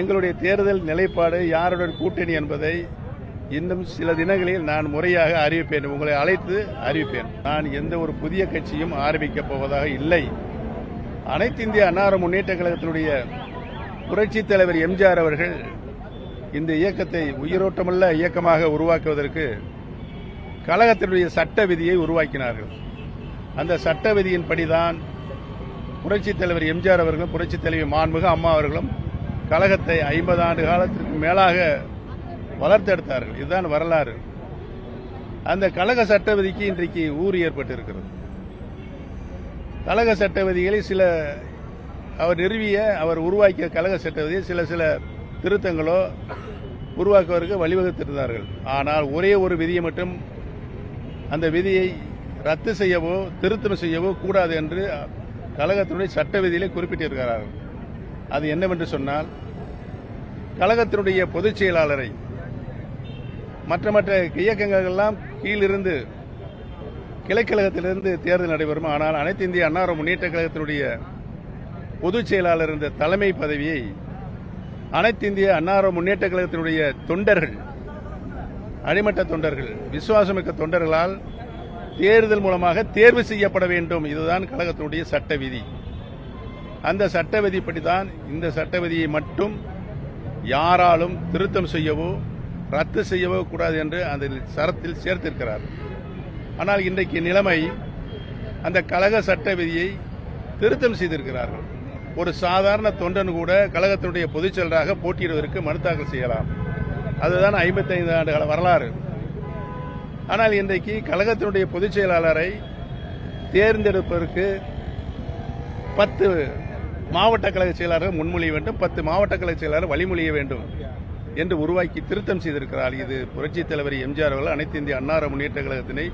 எங்களுடைய தேர்தல் நிலைப்பாடு யாருடன் கூட்டணி என்பதை இன்னும் சில தினங்களில் நான் முறையாக அறிவிப்பேன். உங்களை அழைத்து அறிவிப்பேன். நான் எந்த ஒரு புதிய கட்சியும் ஆரம்பிக்கப் போவதாக இல்லை. அனைத்து இந்திய அன்னார முன்னேற்ற கழகத்தினுடைய புரட்சித் தலைவர் எம்ஜிஆர் அவர்கள் இந்த இயக்கத்தை உயிரோட்டமுள்ள இயக்கமாக உருவாக்குவதற்கு கழகத்தினுடைய சட்ட விதியை உருவாக்கினார்கள். அந்த சட்ட விதியின்படிதான் புரட்சித் தலைவர் எம்ஜிஆர் அவர்களும் புரட்சித் தலைவி மான்முக அம்மா அவர்களும் கழகத்தை ஐம்பது ஆண்டு காலத்திற்கு மேலாக வளர்த்தெடுத்தார்கள் இதுதான் வரலாறு. அந்த கழக சட்ட விதிக்கு இன்றைக்கு ஊறு ஏற்பட்டிருக்கிறது. கழக சட்ட விதிகளை சில அவர் நிறுவிய அவர் உருவாக்கிய கழக சட்ட விதியை சில சில திருத்தங்களோ உருவாக்குவதற்கு வழிவகுத்திருந்தார்கள். ஆனால் ஒரே ஒரு விதியை மட்டும் அந்த விதியை ரத்து செய்யவோ திருத்தம் செய்யவோ கூடாது என்று கழகத்தினுடைய சட்ட விதியிலே குறிப்பிட்டிருக்கிறார்கள். அது என்னவென்று சொன்னால் கழகத்தினுடைய பொதுச் செயலாளரை மற்ற மற்ற இயக்கங்களெல்லாம் கீழிருந்து கிளைக்கழகத்திலிருந்து தேர்தல் நடைபெறும். ஆனால் அனைத்து இந்திய அன்னார முன்னேற்ற கழகத்தினுடைய பொதுச் செயலாளர் என்ற தலைமை பதவியை அனைத்து இந்திய அன்னார முன்னேற்ற கழகத்தினுடைய தொண்டர்கள் அடிமட்ட தொண்டர்கள் விசுவாசமிக்க தொண்டர்களால் தேர்தல் மூலமாக தேர்வு செய்யப்பட வேண்டும். இதுதான் கழகத்தினுடைய சட்ட விதி. அந்த சட்ட விதிப்படி தான் இந்த சட்ட விதியை மட்டும் யாராலும் திருத்தம் செய்யவோ ரத்து செய்யவோ கூடாது என்று அந்த சரத்தில் சேர்த்திருக்கிறார். ஆனால் இன்றைக்கு நிலைமை அந்த கழக சட்ட விதியை திருத்தம் செய்திருக்கிறார்கள். ஒரு சாதாரண தொண்டன் கூட கழகத்தினுடைய பொதுச்செயலராக போட்டியிடுவதற்கு மனு தாக்கல் செய்யலாம். அதுதான் ஐம்பத்தைந்து ஆண்டுகால வரலாறு. ஆனால் இன்றைக்கு கழகத்தினுடைய பொதுச் செயலாளரை தேர்ந்தெடுப்பதற்கு பத்து மாவட்ட கழக செயலாளர்கள் முன்மொழிய வேண்டும் பத்து மாவட்ட கழக செயலாளர் வழிமொழிய வேண்டும் என்று உருவாக்கி திருத்தம் செய்திருக்கிறார். இது புரட்சித் தலைவர் எம்ஜிஆர் அவர்கள் அனைத்து இந்திய அன்னார முன்னேற்ற கழகத்தினை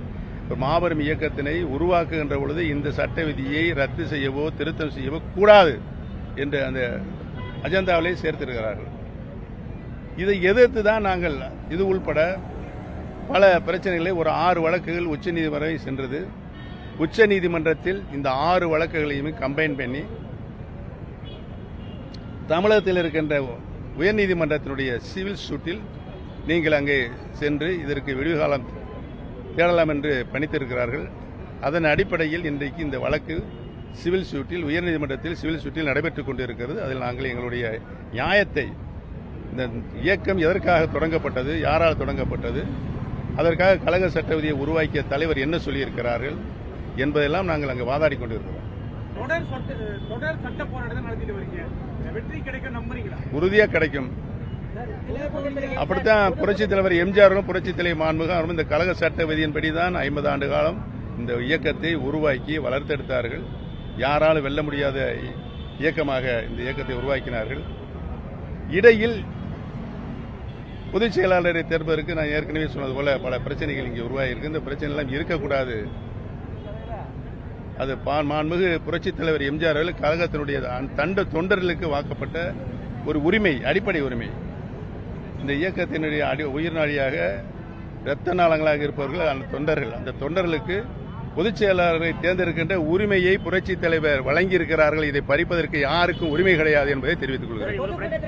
ஒரு மாபெரும் இயக்கத்தினை உருவாக்குகின்ற பொழுது இந்த சட்ட விதியை ரத்து செய்யவோ திருத்தம் செய்யவோ கூடாது என்று அந்த அஜெண்டாவிலே சேர்த்திருக்கிறார்கள். இதை எதிர்த்து தான் நாங்கள் இது உள்பட பல பிரச்சனைகளை ஒரு ஆறு வழக்குகள் உச்சநீதிமன்றம் சென்றது. உச்சநீதிமன்றத்தில் இந்த ஆறு வழக்குகளையுமே கம்பைன் பண்ணி தமிழகத்தில் இருக்கின்ற உயர்நீதிமன்றத்தினுடைய சிவில் சூட்டில் நீங்கள் அங்கே சென்று இதற்கு விடுகாலம் தேடலாம் என்று பணித்திருக்கிறார்கள். அதன் அடிப்படையில் இன்றைக்கு இந்த வழக்கு சிவில் சூட்டில் உயர்நீதிமன்றத்தில் சிவில் சூட்டில் நடைபெற்றுக் கொண்டிருக்கிறது. அதில் நாங்கள் எங்களுடைய நியாயத்தை இந்த இயக்கம் எதற்காக தொடங்கப்பட்டது யாரால் தொடங்கப்பட்டது அதற்காக கழக சட்ட விதியை உருவாக்கிய தலைவர் என்ன சொல்லியிருக்கிறார்கள் என்பதெல்லாம் நாங்கள் அங்கு வாதாடி கொண்டிருக்கிறோம். தொடர் தொடர் சட்ட போராட்டம் நடத்திட்டு வரீங்க வெற்றி கிடைக்கும் நம்புறீங்களா? உறுதியா கிடைக்கும். அப்படித்தான் புரட்சி தலைவர் எம்ஜிஆரும் புரட்சி தலைவர் மாண்புகாரும் இந்த கழக சட்ட விதியின்படி தான் ஐம்பது ஆண்டு காலம் இந்த இயக்கத்தை உருவாக்கி வளர்த்தெடுத்தார்கள். யாராலும் வெல்ல முடியாத இயக்கமாக இந்த இயக்கத்தை உருவாக்கினார்கள். இடையில் பொதுச் செயலாளரை தேர்வதற்கு நான் ஏற்கனவே சொன்னது போல பல பிரச்சனைகள் இங்கே உருவாகியிருக்கு. இந்த பிரச்சனை எல்லாம் இருக்கக்கூடாது. அது மாண்புமிகு புரட்சித் தலைவர் எம்ஜிஆர் அவர்கள் கழகத்தினுடைய அந்த தண்ட தொண்டர்களுக்கு வாக்கப்பட்ட ஒரு உரிமை அடிப்படை உரிமை. இந்த இயக்கத்தினுடைய அடி உயிர்நாடியாக இரத்த நாளங்களாக இருப்பவர்கள் அந்த தொண்டர்கள். அந்த தொண்டர்களுக்கு பொதுச் செயலாளரை தேர்ந்தெடுக்கின்ற உரிமையை புரட்சித் தலைவர் வழங்கியிருக்கிறார்கள். இதை பறிப்பதற்கு யாருக்கும் உரிமை கிடையாது என்பதை தெரிவித்துக் கொள்கிறேன்.